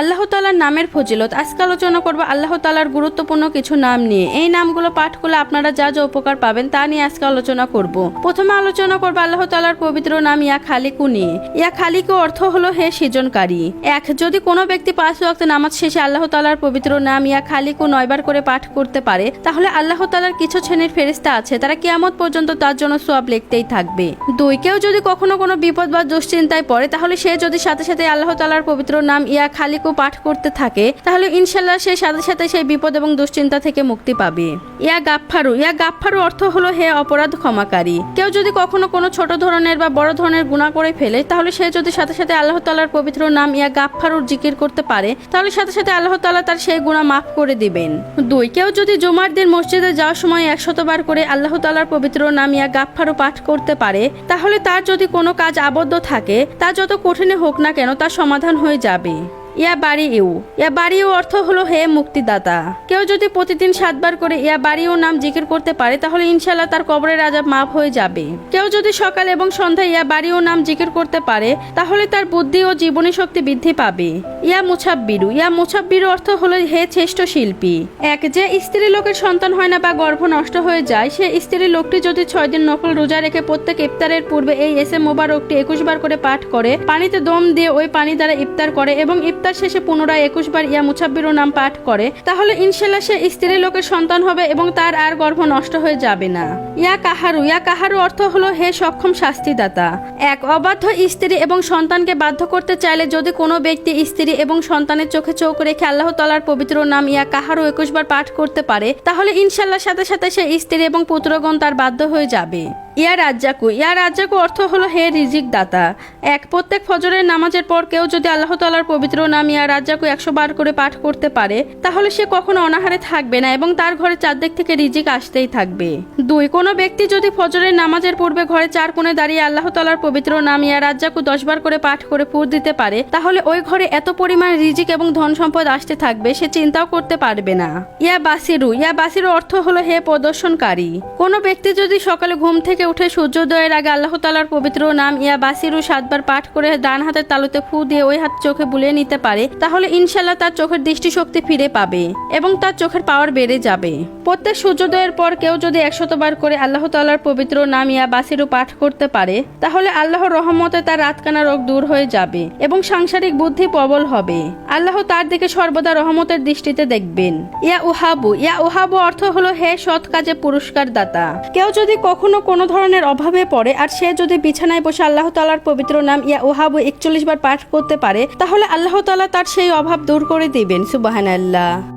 আল্লাহ তালার নামের ফজিলত। আজকে আলোচনা করব আল্লাহ তালার গুরুত্বপূর্ণ কিছু নাম নিয়ে। এই নামগুলো পাঠ করলে আপনারা যা যা উপকার পাবেন তা নিয়ে আজকে আলোচনা করব। প্রথমে আলোচনা করব আল্লাহ তালার পবিত্র নাম ইয়া খালিকু নিয়ে। ইয়া খালিকু অর্থ হলো হে সৃজনকারী। এক, যদি কোনো ব্যক্তি পাঁচ ওয়াক্ত নামাজ শেষে আল্লাহ তালার পবিত্র নাম ইয়া খালিকু নয়বার করে পাঠ করতে পারে, তাহলে আল্লাহ তালার কিছু শ্রেণির ফেরিস্তা আছে, তারা কিয়ামত পর্যন্ত তার জন্য সোয়াব লিখতেই থাকবে। দুই, কেউ যদি কখনো কোনো বিপদ বা দুশ্চিন্তায় পড়ে, তাহলে সে যদি সাথে সাথে আল্লাহ তালার পবিত্র নাম ইয়া খালিকু পাঠ করতে থাকে, তাহলে ইনশাল্লাহ সে সাথে সাথে সেই বিপদ এবং দুশ্চিন্তা থেকে মুক্তি পাবে। ইয়া গাফফারু ইয়া গাফফারু অর্থ হলো হে অপরাধ ক্ষমাকারী। কেউ যদি কখনো কোনো ছোট ধরনের বা বড় ধরনের গুণা করে ফেলে, তাহলে সে যদি সাথে সাথে আল্লাহ তালার পবিত্র নাম ইয়া গাফফারুর জিকির করতে পারে, তাহলে সাথে সাথে আল্লাহ তালা তার সেই গুণা মাফ করে দিবেন। দুই, কেউ যদি জুমার দিন মসজিদে যাওয়ার সময় একশতবার করে আল্লাহ তালার পবিত্র নাম ইয়া গাফফারু পাঠ করতে পারে, তাহলে তার যদি কোনো কাজ আবদ্ধ থাকে, তা যত কঠিনে হোক না কেন, তার সমাধান হয়ে যাবে। ইয়া বাড়ি ইউ। ইয়া বাড়ি ইউ অর্থ হলো হে মুক্তিদাতা। কেউ যদি প্রতিদিন সাতবার করে ইয়া বাড়ি ইউ নাম জিকির করতে পারে, তাহলে ইনশাল্লাহ তার কবরের আজাব মাফ হয়ে যাবে। কেউ যদি সকাল এবং সন্ধ্যায় ইয়া বাড়ি ও নাম জিকির করতে পারে, তাহলে তার বুদ্ধি ও জীবনী শক্তি বৃদ্ধি পাবে। ইয়া মুছাব্বিরু। ইয়া মুছাব্বিরু অর্থ হলো হে শ্রেষ্ঠ শিল্পী। এক, যে স্ত্রী লোকের সন্তান হয় না বা গর্ভ নষ্ট হয়ে যায়, সে স্ত্রী লোকটি যদি ছয় দিন নকল রোজা রেখে প্রত্যেক ইফতারের পূর্বে এই এস মোবারকটি একুশ বার করে পাঠ করে, পানিতে দম দিয়ে ওই পানি দ্বারা ইফতার করে এবং ইফতার শেষে পুনরায় একুশ বার ইয়া মুছাব্বিরু নাম পাঠ করে, তাহলে ইনশাল্লাহ সে স্ত্রী লোকের সন্তান হবে এবং তার আর গর্ভ নষ্ট হয়ে যাবে না। ইয়া কাহারু ইয়া কাহারু অর্থ হলো হে সক্ষম শাস্তিদাতা। এক অবাধ্য স্ত্রী এবং সন্তানকে বাধ্য করতে চাইলে যদি কোনো ব্যক্তি স্ত্রী এবং সন্তানের চোখে চোখ রেখে আল্লাহ তালার পবিত্র নাম ইয়া কাহারু একুশ বার পাঠ করতে পারে, তাহলে ইনশাল্লাহ সাথে সাথে সে স্ত্রী এবং পুত্রগণ তার বাধ্য হয়ে যাবে। ইয়া রাজ্জাকু ইয়া রাজ্জাকু অর্থ হলো হে রিজিক দাতা। এক প্রত্যেক ফজরের নামাজের পর কেউ যদি আল্লাহ তালার পবিত্র নাম ইয়া রাজ্জাকু একশো বার করে পাঠ করতে পারে, তাহলে সে কখনো অনাহারে থাকবে না এবং তার ঘরে চারদিক থেকে রিজিক আসতেই থাকবে। দুই, কোনো ব্যক্তি যদি ফজরের নামাজের পূর্বে ঘরে চার কোণে দাঁড়িয়ে আল্লাহ তালার পবিত্র নাম ইয়া রাজ্জাকু দশ বার করে পাঠ করে ফুর দিতে পারে, তাহলে ওই ঘরে এত পরিমাণ রিজিক এবং ধন সম্পদ আসতে থাকবে, সে চিন্তাও করতে পারবে না। ইয়া বাসিরু ইয়া বাসিরু অর্থ হলো হে প্রদর্শনকারী। কোনো ব্যক্তি যদি সকালে ঘুম থেকে উঠে সূর্যোদয়ের আগে আল্লাহ তালার পবিত্র নাম ইয়া বাসিরু সাতবার পাঠ করে ডান হাতের তালুতে ফু দিয়ে ওই হাত চোখে বুলিয়ে নিতে পারে, তাহলে ইনশাল্লাহ তার চোখের দৃষ্টিশক্তি ফিরে পাবে এবং তার চোখের পাওয়ার বেড়ে যাবে। প্রত্যেক সূর্যোদয়ের পর কেউ যদি একশতবার করে আল্লাহ তালার পবিত্র নাম ইয়া বাসিরু পাঠ করতে পারে, তাহলে আল্লাহর রহমতে তার রাতকানা রোগ দূর হয়ে যাবে এবং সাংসারিক বুদ্ধি প্রবল হবে। আল্লাহ তার দিকে সর্বদা রহমতের দৃষ্টিতে দেখবেন। ইয়া উহাবু ইয়া উহাবু অর্থ হলো হে সৎ কাজে পুরস্কার দাতা কেউ যদি কখনো কোনো ধরনের অভাবে পড়ে আর সে যদি বিছানায় বসে আল্লাহ তালার পবিত্র নাম ইয়া ওহাবু একচল্লিশ বার পাঠ করতে পারে, তাহলে আল্লাহ তালা তার সেই অভাব দূর করে দিবেন সুবাহান আল্লাহ